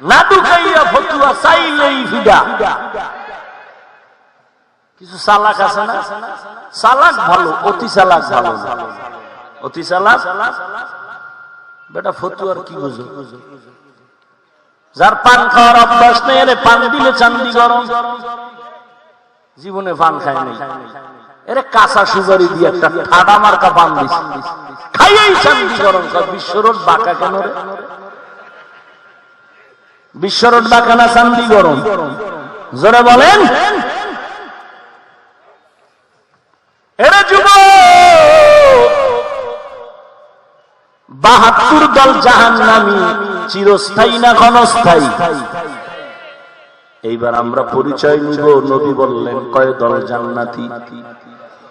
না ঢুকাইয়া ফতুয়া চাইলেই ফিডা কিছু আছে না? ভালো, অতি ভালো। অতি বেটা ফতুয়ার কি বুঝো? যার পান খাওয়ার অভ্যাস নেই, এরে পান দিলে চান্দি গরম। জীবনে পান খায় নাই। এরে কাঁচা সুগারি দিয়ে একটা ঠাডা মার্কা পান দিস খাইয়েই চান্দি গরম কয় বিশ্বরোড বাঁকা কেন রে? বিশ্বরোড বাঁকা না চান্দি গরম। জোরে বলেন। বাহাত্তর দল জাহান নামি চিরস্থায়ী না ক্ষণস্থায়ী? এইবার আমরা পরিচয় নিব, নবী বললেন, কয় দল জান্নাতি?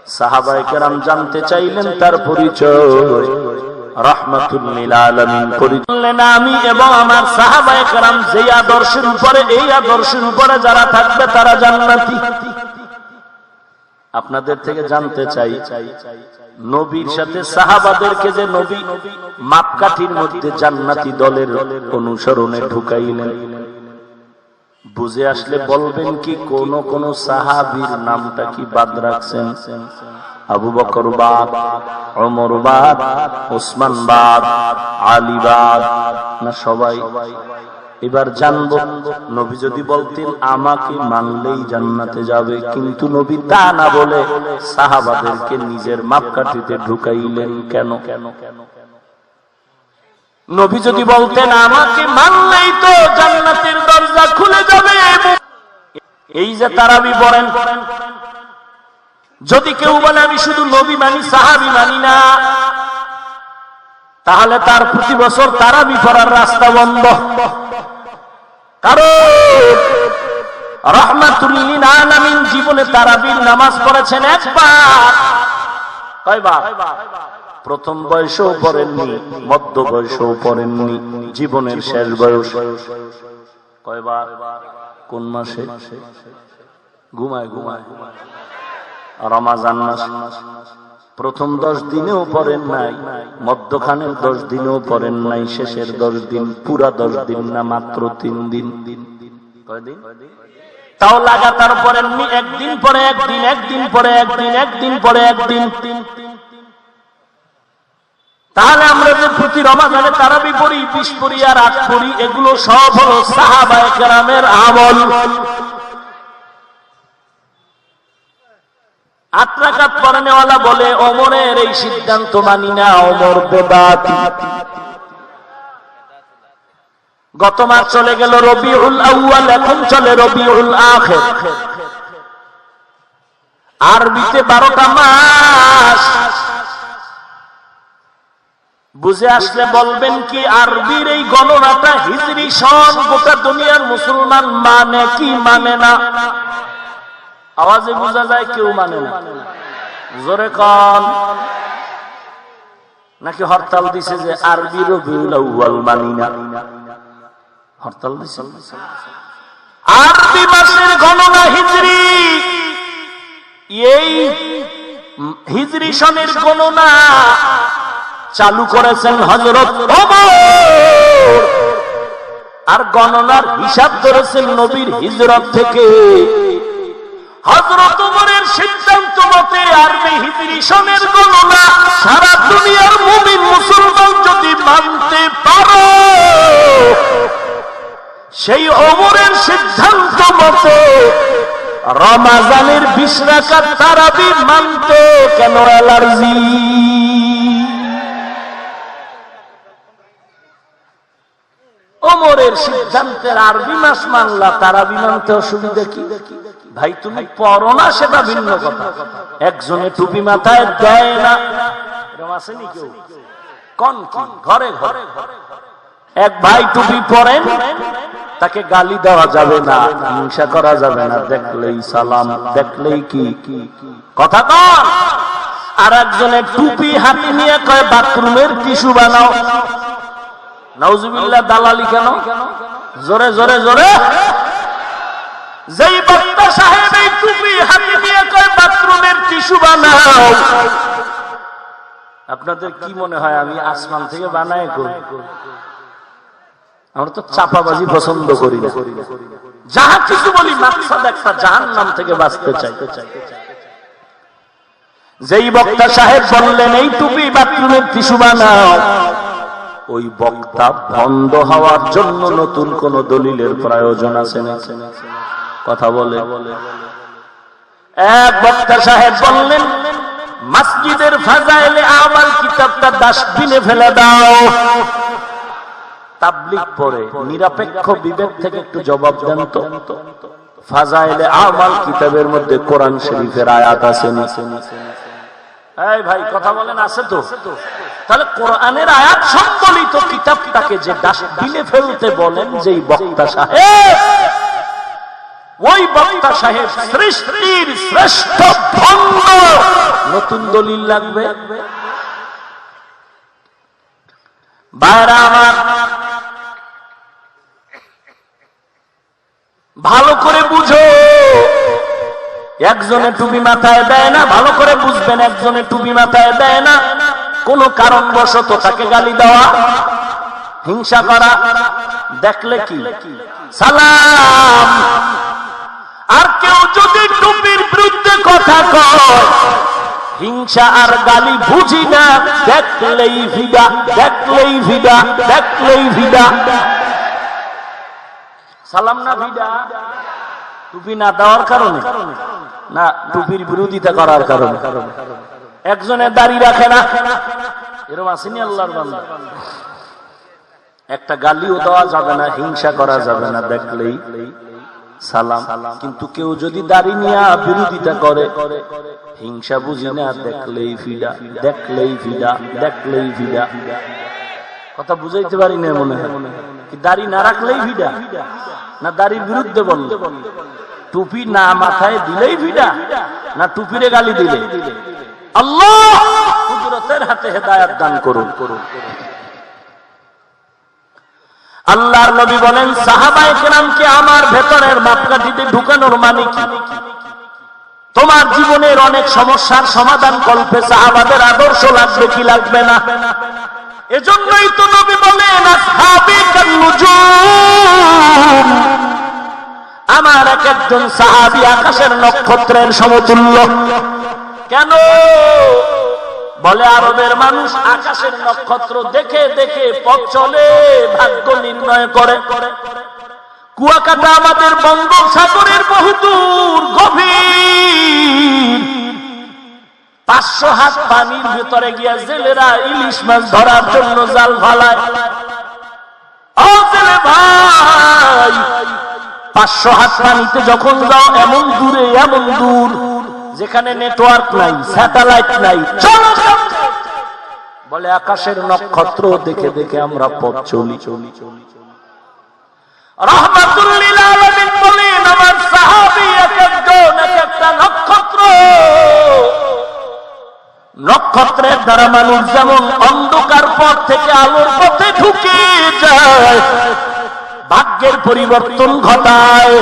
সাহাবায়ে কেরাম জানতে চাইলেন তার পরিচয়। আমি এবং আমার সাহাবায়ে কেরাম যেই আদর্শের উপরে, এই আদর্শের উপরে যারা থাকবে, তারা জান্নাতি। আপনাদের থেকে জানতে চাই, নবীর সাথে সাহাবাদেরকে যে নবী মাপকাঠির মধ্যে জান্নাতি দলের অনুসরণে ঢুকাইলেন। বুঝে আসলে বলবেন কি, কোন কোন সাহাবীর নামটা কি বাদ রাখছেন? আবু বকর বাদ অমর বাদ ওসমান বাদ, আলী বাদ, না সবাই। এবার জানব, নবী যদি বলতেন, আমাকে মানলেই জান্নাতে যাবে, কিন্তু নবী তা না বলে সাহাবাদেরকে নিজের মাপকাঠিতে ঢুকাইলেন কেন? কেন কেন নবী যদি বলতেন, আমাকে মানলেই তো জান্নাতের দরজা খুলে যাবে। এই যে তারাবি পড়েন যদি কেউ বলে, আমি শুধু নবী মানি, সাহাবি মানি না, তাহলে তার প্রতি বছর তারাবি পড়ার রাস্তা বন্ধ। কারণ জীবনে তারাবির নামাজ পড়েছেন প্রথম বয়সেও পড়েননি, মধ্য বয়সেও পড়েননি, জীবনের শেষ বয়স। কয়বার? কোন মাসে? ঘুমায় ঘুমায়। রমাজান মাস। প্রথম দশ দিনেও পড়েন নাই মধ্যখানের দশ দিনেও পড়েন নাই, শেষের দশ দিন, পুরা দশ দিন না, মাত্র তিন দিন। তাও লাগাতার পড়েননি একদিন পরে একদিন একদিন পরে একদিন একদিন পরে একদিন। তাহলে আমরা যে প্রতি রমাজানে তারাবি পড়ি, বিশ পড়ি আর আট পড়ি, এগুলো সব হলো সাহাবায়ে কেরামের আমল। আট রাকাত পড়ানেওয়ালা বলে অমরের এই সিদ্ধান্ত মানি না অমর বেদাতি গত মাস চলে গেল রবিউল আউয়াল, এখন চলে রবিউল আখের। আরবিতে বারোটা মাস। বুঝে আসলে বলবেন কি, আরবির এই গণনাটা হিজরি সন গোটা দুনিয়ার মুসলমান মানে কি মানে না? আওয়াজে বোঝা যায় কেউ মানে না। জোরে কন। নাকি হরতাল দিছে যে আরবি রবিউল আউয়াল মানি না? হরতাল দিছে? আরবি মাসের গণনা হিজরি। এই হিজরি সনের গণনা চালু করেছেন হজরত আর গণনার হিসাব ধরেছেন নবীর হিজরত থেকে। হজরত উমরের সিদ্ধান্ত মতে আরবি হিজরি সনের গণনা সারা দুনিয়ার মুমিন মুসলমান যদি মানতে পারো। সেই অমরের সিদ্ধান্ত মতে রমাজানের বিশ রাকাত তারাবি মানতে কেন অ্যালার্জি? ওমরের সিদ্ধান্তের আরবি মাস মানলা তারাবি মানতে অসুবিধা কি? ভাই, তুমি পড়ো না, সেটা ভিন্ন কথা। একজনে টুপি মাথায় দেয় না। আসেনি কেউ? কন ঘরে ঘরে। এক ভাই টুপি পরেন, তাকে গালি দেওয়া যাবে না, হিংসা করা যাবে না। দেখলেই সালাম, দেখলেই কি? কথা আর একজনের টুপি হাতে নিয়ে কয়, বাথরুমের টিস্যু বানাও। নাউজুবিল্লাহ দালালি কেন? জোরে জোরে জোরে। যেই বক্তা সাহেব এই টুপি হাতে নিয়ে কয়, বাথরুমের টিস্যু বানাও। আপনাদের কি মনে হয়, আমি আসমান থেকে বানাই করি? আমরা তো চাপাবাজি পছন্দ করি না। যাহা কিছু বলি, মাকসাদ একটা জাহান নাম থেকে বাঁচতে চাই। যেই বক্তা সাহেব বললেন, এই টুপি বাথরুমের টিস্যু বানাও। ওই বক্তা বন্ধ হওয়ার জন্য নতুন কোন দলিলের প্রয়োজন আছে না? কথা বলে। এক বক্তা সাহেব বললেন, মসজিদের ফাজাইলে আমাল কিতাবটা ডাস্টবিনে ফেলে দাও। তাবলিক পরে নিরপেক্ষ বিবেক থেকে একটু জবাব দেন তো। ফাজাইলে আমাল কিতাবের মধ্যে কোরআন শরীফের আয়াত আছে না? এই ভাই, কথা বলেন, আছে তো? তাহলে কোরআনের আয়াত সম্বলিত কিতাবটাকে যে ফেলতে বলেন, যেই বক্তা সাহেব, ওই বক্তা সাহেব সৃষ্টির শ্রেষ্ঠ ভঙ্গ। নতুন দলিল লাগবে? ভালো করে বুঝো। একজনে টুপি মাথায় দেয় না, ভালো করে বুঝবেন, একজনে টুপি মাথায় দেয় না। কোন কারণবশত তাকে গালি দেওয়া, হিংসা করা, দেখলে কি? সালাম। আর কেউ যদি টুপির বিরুদ্ধে কথা হিংসা আর গালি বুঝি না, দেখলেই ভিডা দেখলেই ভিডা দেখলেই ভিডা সালাম না ভিডা টুপি না দেওয়ার কারণে? না, টুপির বিরোধিতা করার কারণে। একজনে দাড়ি রাখে না। এরকম আসেনি আল্লাহর বান্দা? একটা গালিও দেওয়া যাবে না, হিংসা করা যাবে না দেখলেই। সালাম। কিন্তু কেউ যদি দাড়ি নিয়ে বিরোধিতা করে, হিংসা বুঝি না, দেখলেই ফিডা দেখলেই ফিডা দেখলেই ফিডা কথা বুঝাইতে পারি না মনে হয়। কি দাড়ি না রাখলেই ভিডা? না দাড়ির বিরুদ্ধে বলল টুপি না মাথায় দিলেই ভিডা? না টুপিরে গালি দিলে? আল্লাহ কুদরতের হাতে হেদায়াত দান করুন। আল্লাহর নবী বলেন আমার ভেতরের মাপকাঠিতে ঢুকানোর মানে কি? তোমার জীবনের অনেক সমস্যার সমাধান কল্পে সাহাবাদের আদর্শ লাগবে কি লাগবে না? এজন্যই তো নবী বলেন আমার এক একজন সাহাবি আকাশের নক্ষত্রের সমতুল্য। কেন? বলে আরবের মানুষ আকাশের নক্ষত্র দেখে দেখে পথ চলে, ভাগ্য নির্ণয় করে। কুয়াকাটা আমাদের বঙ্গোপসাগরের বহুদূর গভীর। পাঁচশো হাত পানির ভেতরে গিয়া জেলেরা ইলিশ মাছ ধরার জন্য জাল ফালায়। ভাই, পাঁচশো হাত পানিতে যখন যাও, এমন দূরে, এমন দূর। যেখানে নেটওয়ার্ক নাই স্যাটেলাইট নাই। বলে আকাশের নক্ষত্র দেখে দেখে আমরা পথ চলি। চলি চলি নক্ষত্রের দ্বারা মানুষ যেমন অন্ধকার পথ থেকে আলোর পথে ঢুকে যায়, ভাগ্যের পরিবর্তন ঘটায়।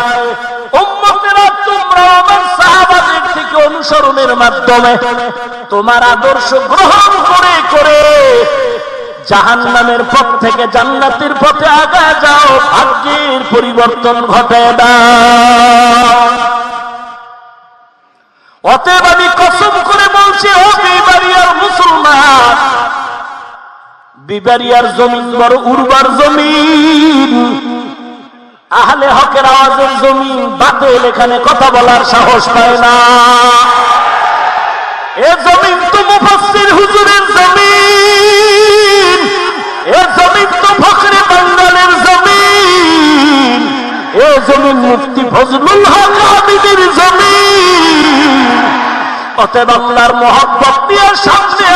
তোমরা সাহাবাদের থেকে অনুসরণের মাধ্যমে তোমার আদর্শ গ্রহণ করে করে জাহান নামের পথ থেকে জান্নাতের পথে আগা যাও, ভাগ্যের পরিবর্তন ঘটে দাও অতএব আমি কসম করে বলছি, ও বিবারিয়ার মুসলমান, বিবারিয়ার জমিন বড় উর্বর জমিন। আহলে হকের আওয়াজের জমিন, বাতিল, এখানে কথা বলার সাহস পায় না। এ জমিন তো মুফাসসির হুজুরের জমিন, এ জমিন তো ফখরে বাঙ্গালের জমিন, এ জমিন মুফতি ফজলুল হক আবিদের জমিন। অতএব আল্লাহর মহব্বত দিয়ে সামনে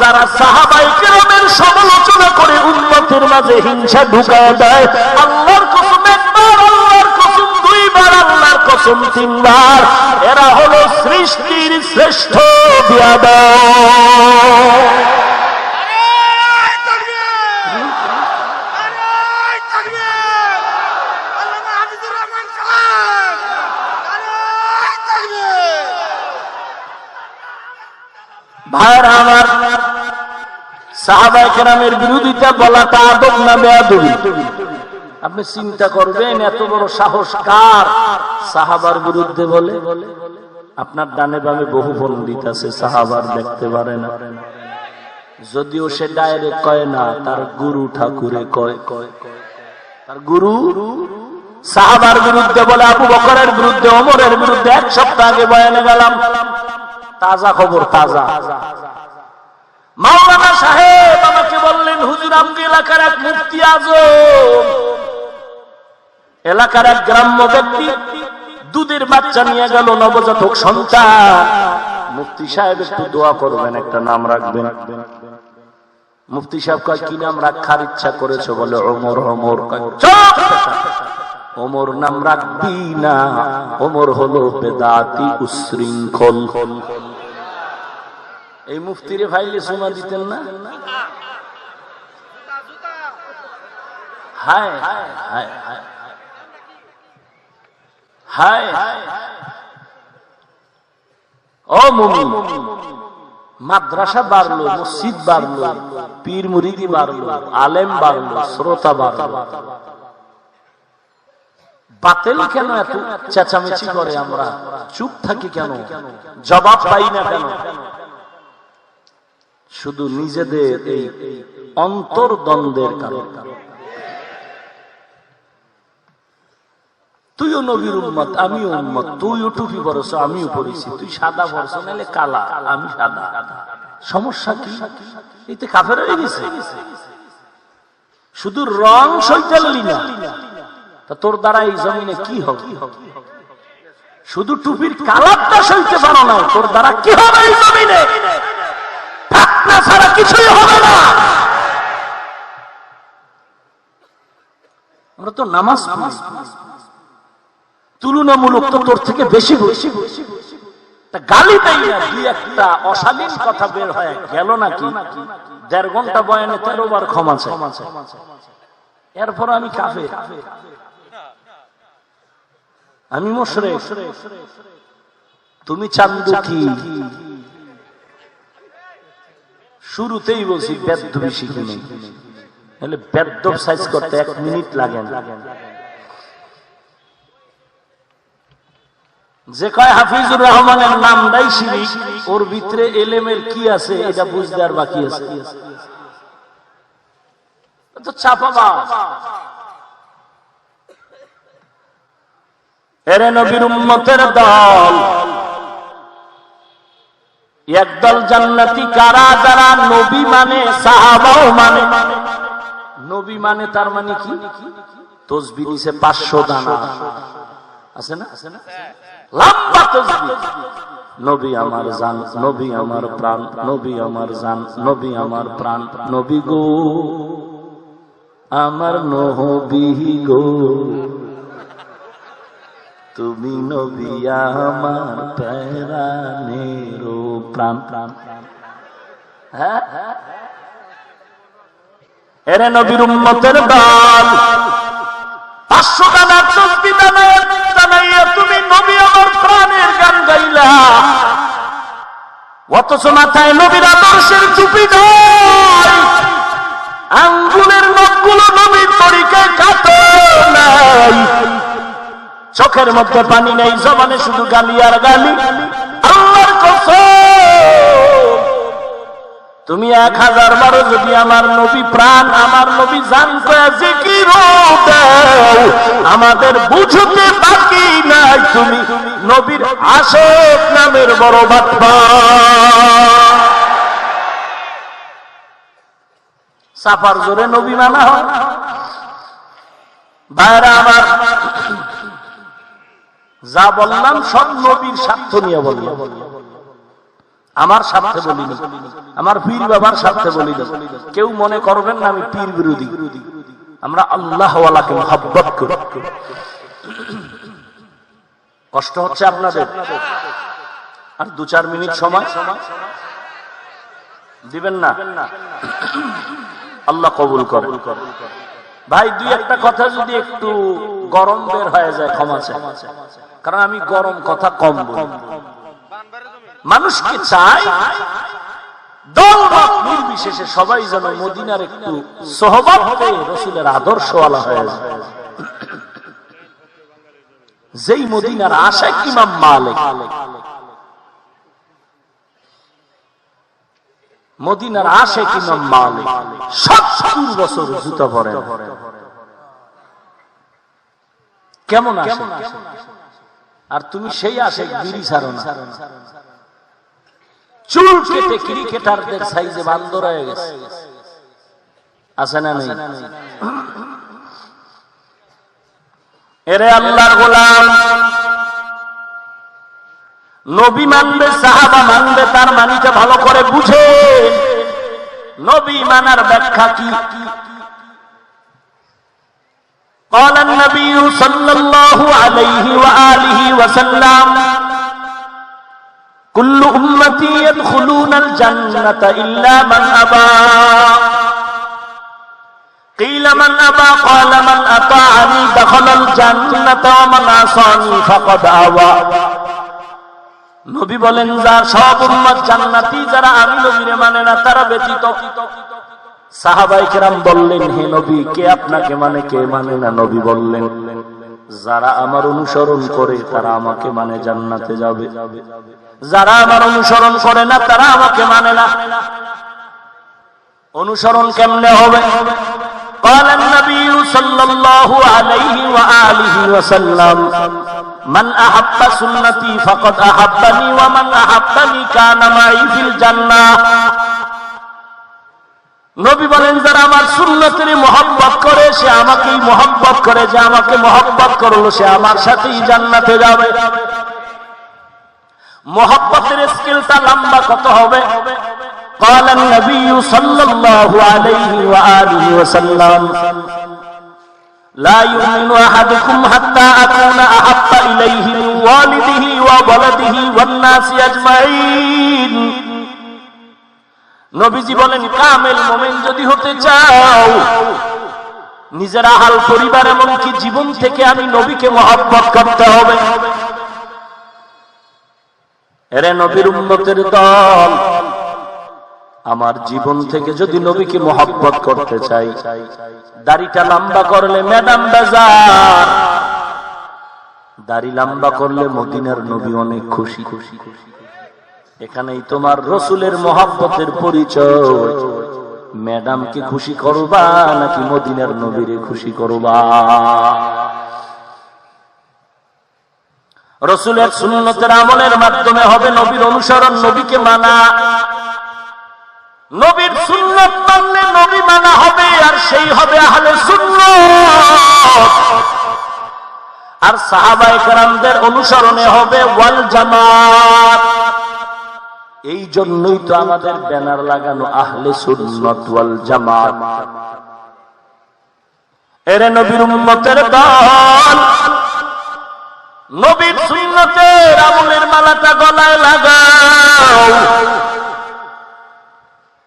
যারা সাহাবাই কেরামের সমালোচনা করে উন্নতির মাঝে হিংসা ঢুকায় দেয়, আল্লাহর কসম একবার, আল্লাহর কসম দুইবার, আল্লাহর কসম তিনবার, এরা হলো সৃষ্টির শ্রেষ্ঠ বিয়াদ আরে তাকবীর! আরে তাকবীর! আল্লামা হাফিজুর রহমান সাহেব! আরে তাকবীর! ভাইয়ের আমার সাহাবায়ে কেরামের বিরোধিতা বলাটা আদব না বেয়াদবি? আপনি চিন্তা করবেন, এত বড় সাহস কার? সাহাবার বিরুদ্ধে বলে, আপনার ডানে বামে বহু পণ্ডিত আছে, সাহাবার দেখতে পারে না। যদিও সে ডাইরেক্ট কয় না, তার গুরু ঠাকুরে কয় কয়। তার গুরু সাহাবার বিরুদ্ধে বলে, আবু বকরের বিরুদ্ধে, ওমরের বিরুদ্ধে, এক সপ্তাহ আগে বয়ানে গেলাম। তাজা খবর তাজা। মাওলানা সাহেব আমাকে বললেন হুজুর আমগি এলাকার এক মুফতি আজম। এলাকার এক গ্রাম্য ব্যক্তি দুধের বাচ্চা নিয়ে গেল নবজাতক সন্তান। মুফতি সাহেব একটু দোয়া করবেন একটা নাম রাখবেন। মুফতি সাহেব কয় কি নাম রাখার ইচ্ছা করেছে? বলে কয়, চুপ! ওমর নাম রাখবি না। ওমর হলো বেদাতি উশৃঙ্খল। এই মুফতিরে ফাইলে সোনা দিতেন না? মাদ্রাসা বাড়লো, মসজিদ বাড়লো, পীর মুরিদি বাড়লো, আলেম বাড়লো, শ্রোতা বাড়লো। বাতিল কেন এত চেঁচামেচি করে আমরা? চুপ থাকি কেন? জবাব পাই না কেন? শুধু নিজেদের এই অন্তর্দ্বন্দ্বের কারণে। তুইও নবীর উম্মত, আমিও উম্মত, তুইও টুপি পরছ, আমিও পরেছি। তুই সাদা পরছ, নাহলে কালা, আমি সাদা। সমস্যা কি? এতে কাফের হয়ে গেছে। শুধু রং সইতালি না, তা তোর দ্বারা এই জমিনে কি হবে? শুধু টুপির কালারটা সইতে পারো না, তোর দ্বারা কি হবে এই জমিনে? ঢাকনা ছাড়া কিছুই হবে না। আমরা তো নামাজ পড়ি। তুলনামূলক তো তোর থেকে বেশি বেশি গালি অশালীন কথা বের গেল নাকি? দেড় ঘণ্টা বয়ানে তেরো বার ক্ষমা এরপর আমি কাফে আমি মশরে তুমি চান্দু কি শুরুতেই বলছি বেদ্যবি শিখে নেই তাহলে বেদ্যব সাইজ করতে এক মিনিট লাগে না। যে কয় হাফিজুর রহমানের নামটাই শিরিক ওর ভিতরে এলেমের কি আছে এটা বুঝতে আর বাকি আছে। তো চাপাবা এরে নবীর উম্মতের দল। একদল জান্নাতি কারা যারা নবী মানে সাহাবাও মানে। নবী মানে তার মানে কি? তসবি নিছে পাঁচশো দানা। আছে না? লম্বা তসবি নবী আমার জান, নবী আমার প্রাণ, নবী আমার জান, নবী আমার প্রাণ, নবী গো। আমার নবী গো। তুমি নবী আমার প্যারানেরো প্রাণ প্রাণ। হ্যাঁ? এরে নবীর উম্মতের দল পাঁচশো দানায় দানাইয়া তুমি নবী আমার প্রাণের গান গাইলা। অথচ মাথায় নবীর আদর্শের চুপি নয় আঙ্গুলের নখগুলো নবীর তরিকায় কাটো নাই। চোখের মধ্যে পানি নেই, জবানে শুধু গালি আর গালি। আল্লাহর তুমি এক হাজার বারো যদি আমার নবী প্রাণ, আমার নবী দাও, আমাদের বুঝতে বাকি নাই তুমি নবীর আশেক নামের বড় বাপ্পা। সাফার জোরে নবী মানা হয়। বাইরে আমার যা বললাম সব নবীর স্বার্থ নিয়ে বললাম। আমার স্বার্থে বলি না আমার পীর বাবার স্বার্থে বলি না কেউ মনে করবেন না আমি পীর বিরোধী। আমরা আল্লাহওয়ালাকে মহাব্বত করি। কষ্ট হচ্ছে আপনাদের। আর দু চার মিনিট সময়। দিবেন না। আল্লাহ কবুল করে। ভাই, দুই একটা কথা যদি একটু গরম বের হয়ে যায়, ক্ষমা কারণ আমি গরম কথা কম মানুষকে চাই সবাই যেন মদিনার একটু সহবাদ পেয়ে রসুলের আদর্শওয়ালা যেই মদিনার আশাক ইমাম মালিক মদিনার ইমাম মালিক সত্তর বছর জুতা পরে কেমন আসে আর তুমি সেই আশেক বিড়ি ছাড়ো না। চুল কেটে ক্রিকেটারদের সাইজে বান্দর হয়ে গেছে। আছে না নেই? এরে আল্লাহর গোলাম নবী মানবে সাহাবা মানবে তার মানিটা ভালো করে বুঝে নবী মানার ব্যাখ্যা কি قال النبي صلى الله عليه وآله وسلم كل أمتي يدخلون الجنة إلا من أبى قيل من أبى قال من أطاعني دخل الجنة ومن عصاني فقد أبى নবী বলেন, যা সব উম্মত জান্নাতি, যারা আমি নবীরে মানে না, তারা ব্যতীত। সাহাবাই কেরাম বললেন, হে নবী, কে আপনাকে মানে কে মানে না? নবী বললেন, যারা আমার অনুসরণ করে, তারা আমাকে মানে জান্নাতে যাবে। যারা আমার অনুসরণ করে না, তারা আমাকে মানে না। অনুসরণ কেমনে হবে? قال النبي صلى الله عليه وآله وسلم من أحب سنتي فقد أحبني ومن أحبني كان معي في الجنة নবী বলেন যারা আমার সুন্নতের মোহাম্মত করে সে আমাকেই মোহাম্মত করে যে আমাকে মোহাম্মত করলো সে আমার সাথেই জান্নাতে যাবে মোহাম্মতের স্কেলটা লম্বা কত হবে قال النبي صلى الله عليه وآله وسلم لا يؤمن أحدكم حتى أكون أحب إليه من والده وولده والناس أجمعين নবীজি বলেন কামেল মোমেন যদি হতে চাও নিজের আহাল পরিবার এমনকি জীবন থেকে আমি নবীকে মহাব্বত করতে হবে এরে নবীর উন্নতের দল আমার জীবন থেকে যদি নবীকে মহাব্বত করতে চাই, দাড়িটা লম্বা করলে ম্যাডাম বাজার। দাড়ি লম্বা করলে মদিনার নবী অনেক খুশি। খুশি এখানেই তোমার রসুলের মহাব্বতের পরিচয়। ম্যাডামকে খুশি করবা, নাকি মদিনার নবীরে খুশি করবা? রসুলের সুন্নতের আমলের মাধ্যমে হবে নবীর অনুসরণ, নবীকে মানা। নবীর সুন্নত মানলে নবী মানা হবে, আর সেই হবে আহলে সুন্নত। আর সাহাবায়ে কেরামদের অনুসরণে হবে ওয়াল জামাত। এই জন্যই তো আমাদের ব্যানার লাগানো আহলে সুন্নত ওয়াল জামাত। এরে নবীর উম্মতের দল। নবীর সুন্নতের আমলের মালাটা গলায় লাগাও।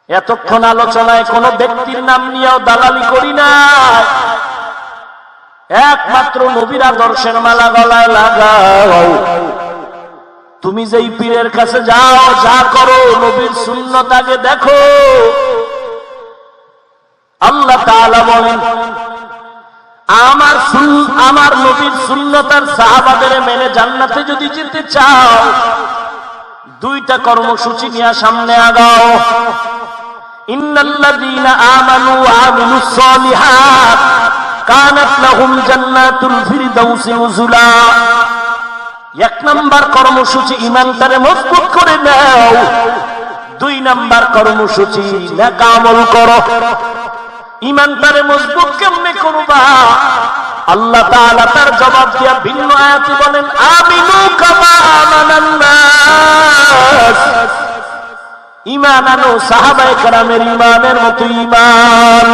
এতক্ষণ আলোচনায় কোন ব্যক্তির নাম নিয়েও দালালি করি না। একমাত্র নবীর আদর্শের মালা গলায় লাগাও। তুমি যেই পীরের কাছে যাও, যা করো, নবীর আগে দেখো। আল্লাহ বলেন, আমার আমার নবীর শূন্যতার সাহাবাদের মেনে জান্নাতে যদি যেতে চাও, দুইটা কর্মসূচি নিয়ে সামনে আগাও। ইন্নাল্লাযীনা আমানু ওয়া আমিলুস সালিহাত কানাত লাহুম জান্নাতুল ফিরদাউসি নুজুলা এক নাম্বার কর্মসূচি ইমানটারে মজবুত করে নাও। দুই নাম্বার কর্মসূচি নেকামল করো। ইমানটারে মজবুত কেমনে করবা? আল্লাহ তাআলা তার জবাব দিয়া ভিন্ন আয়াতে বলেন, আমিনু কামা আমানান ইমান আনো সাহাবায়ে কেরামের ইমানের মতো ইমান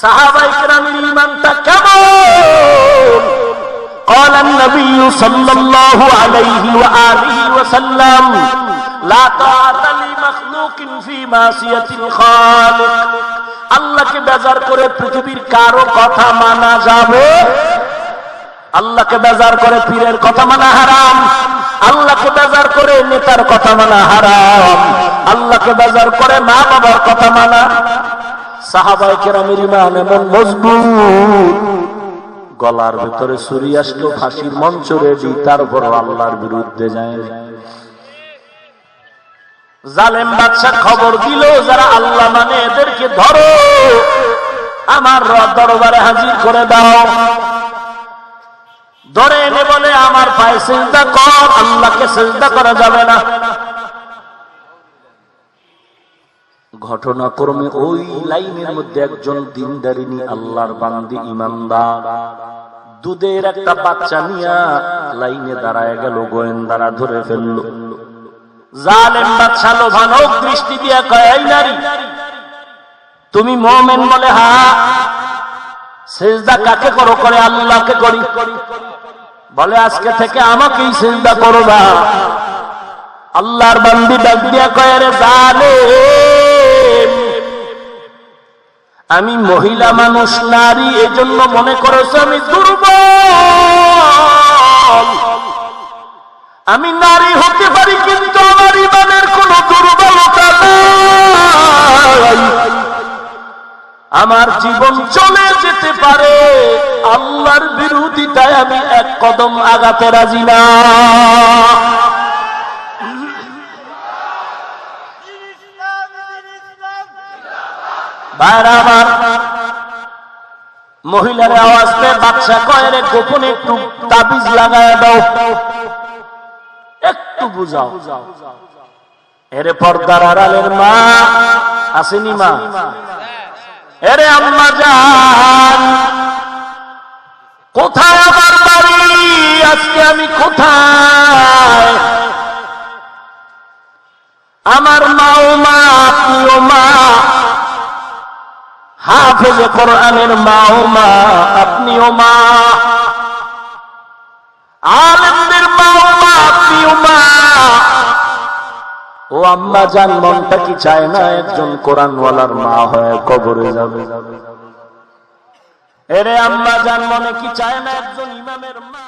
সাহাবায়ে কেরামের ইমানটা কেমন قال النبي صلى الله عليه وآله وسلم لا طاعة لمخلوق في معصية الخالق আল্লাহকে বেজার করে পৃথিবীর কারো কথা মানা যাবে আল্লাহকে বেজার করে পীরের কথা মানা হারাম আল্লাহকে বেজার করে নেতার কথা মানা হারাম। আল্লাহকে বাজার করে মা বাবার কথা মানা। সাহাবাই কেরামের ইমান এমন মজবুত। গলার ভিতরে ছুরি আসলো, ফাঁসির মঞ্চ রেডি তারপর আল্লাহর বিরুদ্ধে যায় জালেম বাদশা খবর দিল, যারা আল্লাহ মানে এদেরকে ধরো। আমার রব দরবারে হাজির করে দাও। ধরে এনে বলে, আমার পায়ে চিন্তা কর, আল্লাহকে চিন্তা করা যাবে না। ঘটনাক্রমে ওই লাইনের মধ্যে একজন দিনদারিনী, আল্লাহর বান্দি, ইমানদার, দুধের একটা বাচ্চা নিয়া লাইনে দাঁড়ায় গেল, গোয়েন্দারা ধরে ফেলল। জালেম লোভানক দৃষ্টি দিয়া কয় নারী, তুমি মোমেন বলে, হা, সেজদা কাকে করো, করে আল্লাহকে করি। বলে, আজকে থেকে আমাকেই চিন্তা করো না। আল্লাহর বান্দি ডাক দিয়া কয় রে আমি মহিলা মানুষ, নারী, এজন্য মনে করেছ আমি দুর্বল। আমি নারী হতে পারি, কিন্তু আমার ইমানের কোন দুর্বলতা নাই। আমার জীবন চলে যেতে পারে। আল্লাহর বিরোধিতায় আমি এক কদম আগাতে রাজি না। মহিলার আওয়াজ পেয়ে বাচ্চা কয়ের গোপনে একটু তাবিজ লাগায় দাও। একটু বুঝাও। এরে পর্দার আড়ালের মা, আসেনি মা? এরে আম্মা যান কোথায় আমার বাড়ি? আজকে আমি কোথায়? আমার মাও মা আপনিও মা, হাফেজে কোরআনের মাও মা, আপনিও মা। আলেমদের ও আম্মা যান মনটা কি চায় না একজন কোরআনওয়ালার মা হয় কবরে যাবে? এরে আম্মা যান মনে কি চায় না একজন ইমামের মা?